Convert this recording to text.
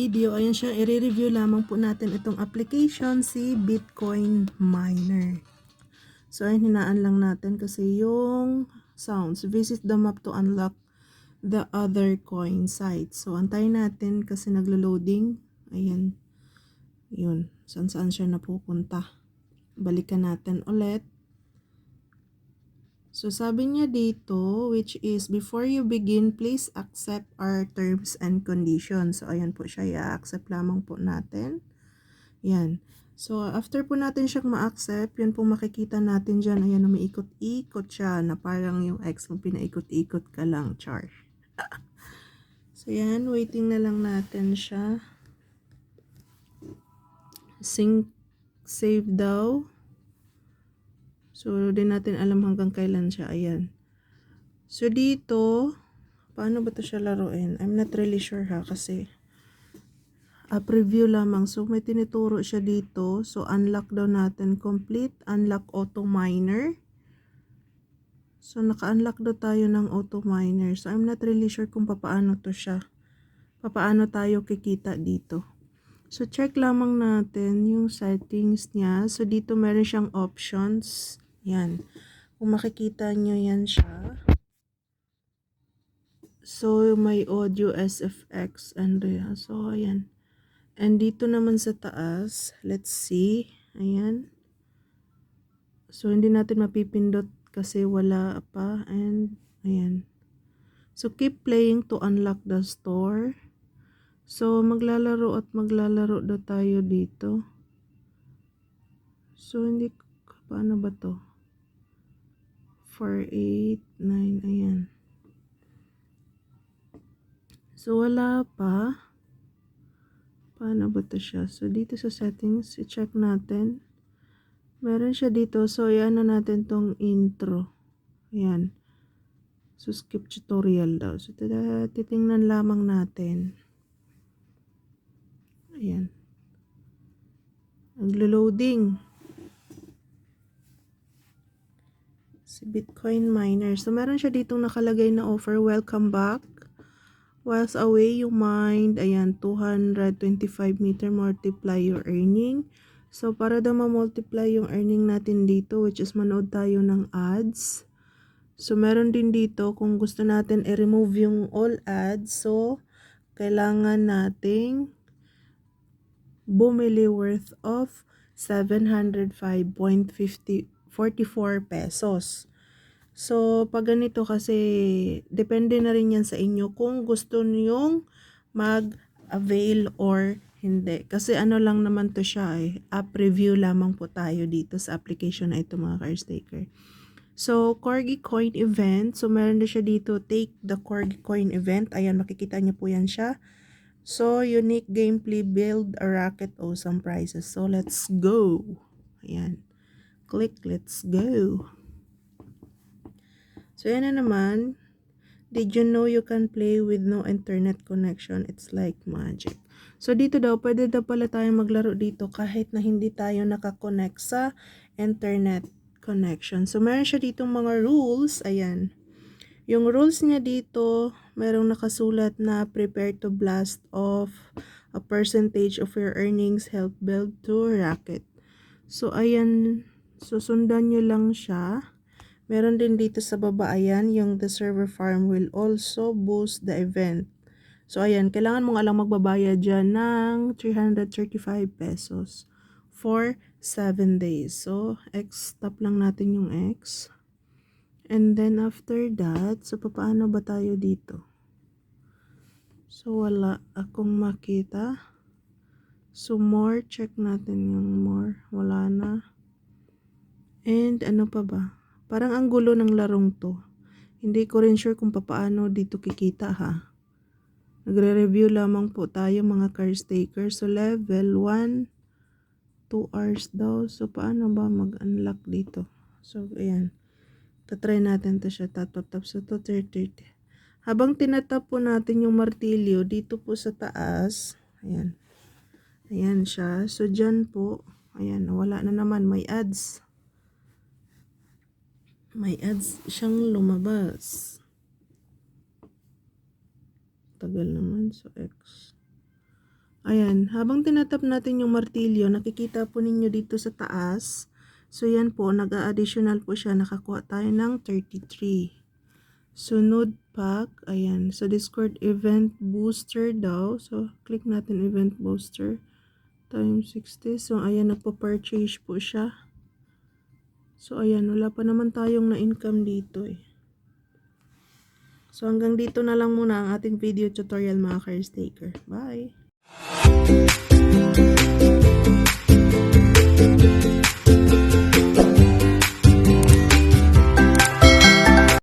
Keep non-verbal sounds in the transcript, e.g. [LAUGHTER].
video, ayan siya, i-review lamang po natin itong application si Bitcoin Miner. So, ayan, hinaan lang natin kasi yung sounds. Visit the map to unlock the other coin site. So, antayin natin kasi naglo-loading. Ayan. Yun. Saan saan siya napupunta. Balikan natin ulit. So, sabi niya dito, which is, before you begin, please accept our terms and conditions. So, ayan po siya, i-accept lamang po natin. Yan. So, after po natin siyang ma-accept, yun po makikita natin dyan, ayan, umiikot-ikot siya, na parang yung ex mo, pinaikot-ikot ka lang, char. [LAUGHS] so, yan, waiting na lang natin siya. Sync, save daw. So, di natin alam hanggang kailan siya. Ayan. So, dito, paano ba to siya laruin? I'm not really sure ha, kasi a preview lamang. So, may tinuturo siya dito. So, unlock daw natin complete. Unlock auto miner. So, naka-unlock daw tayo ng auto miner. So, I'm not really sure kung papaano to siya. Papaano tayo kikita dito. So, check lamang natin yung settings niya. So, dito meron siyang options. Yan. Kung makikita nyo yan siya. So, may audio SFX uh, so, ayan. And dito naman sa taas, let's see. Ayan. So, hindi natin mapipindot kasi wala pa. And, ayan. So, keep playing to unlock the store. So, maglalaro at maglalaro daw tayo dito. So, hindi, paano ba to? 4, 8, 9, ayan. So, wala pa. Paano ba to siya? So, dito sa settings, i-check natin. Meron siya dito. So, iano natin tong intro. Ayan. So, skip tutorial daw. So, tada, titingnan lamang natin. Ayan. Naglo-loading. Si Bitcoin miner. So, meron siya ditong nakalagay na offer. Welcome back. Whilst away you mind, ayan, 225 meter multiply your earning. So, para daw ma-multiply yung earning natin dito, which is manood tayo ng ads. So, meron din dito kung gusto natin i-remove yung all ads. So, kailangan nating bumili worth of 705.44 pesos. So, pag ganito kasi, depende na rin yan sa inyo kung gusto niyong mag-avail or hindi. Kasi ano lang naman to siya eh, app review lamang po tayo dito sa application na ito mga car staker. So, Corgi Coin Event. So, meron na siya dito, take the Corgi Coin Event. Ayan, makikita niyo po yan siya. So, unique gameplay, build a rocket, awesome prizes. So, let's go. Ayan. Click, let's go. So, yan na naman. Did you know you can play with no internet connection? It's like magic. So, dito daw, pwede daw pala tayo maglaro dito kahit na hindi tayo nakakonect sa internet connection. So, meron siya ditong mga rules. Ayan. Yung rules niya dito, merong nakasulat na prepare to blast off a percentage of your earnings help build to rocket. So, ayan. Susundan nyo lang siya. Meron din dito sa baba, ayan, yung the server farm will also boost the event. So, ayan, kailangan mo nga lang magbabayad dyan ng 335 pesos for 7 days. So, X, stop lang natin yung X. And then, after that, so, paano ba tayo dito? So, wala akong makita. So, more, check natin yung more. Wala na. And, ano pa ba? Parang ang gulo ng larong to. Hindi ko rin sure kung papaano dito kikita ha. Nagre-review lamang po tayo mga car staker. So level 1, 2 hours daw. So paano ba mag-unlock dito? So ayan. Tatry natin to siya. Tatap-tap. So to 30. Habang tinatap po natin yung martilyo dito po sa taas. Ayan. Ayan siya. So dyan po. Ayan. Wala na naman. May ads may ads siyang lumabas. Tagal naman. So, X. Ayan, habang tinatap natin yung martilyo, nakikita po ninyo dito sa taas. So, yan po, nag-a-additional po siya. Nakakuha tayo ng 33. Sunod pack, ayan. So, Discord event booster daw. So, click natin event booster. Times 60. So, ayan, nagpa-purchase po siya. So, ayan, wala pa naman tayong na-income dito eh. So, hanggang dito na lang muna ang ating video tutorial mga carestaker. Bye!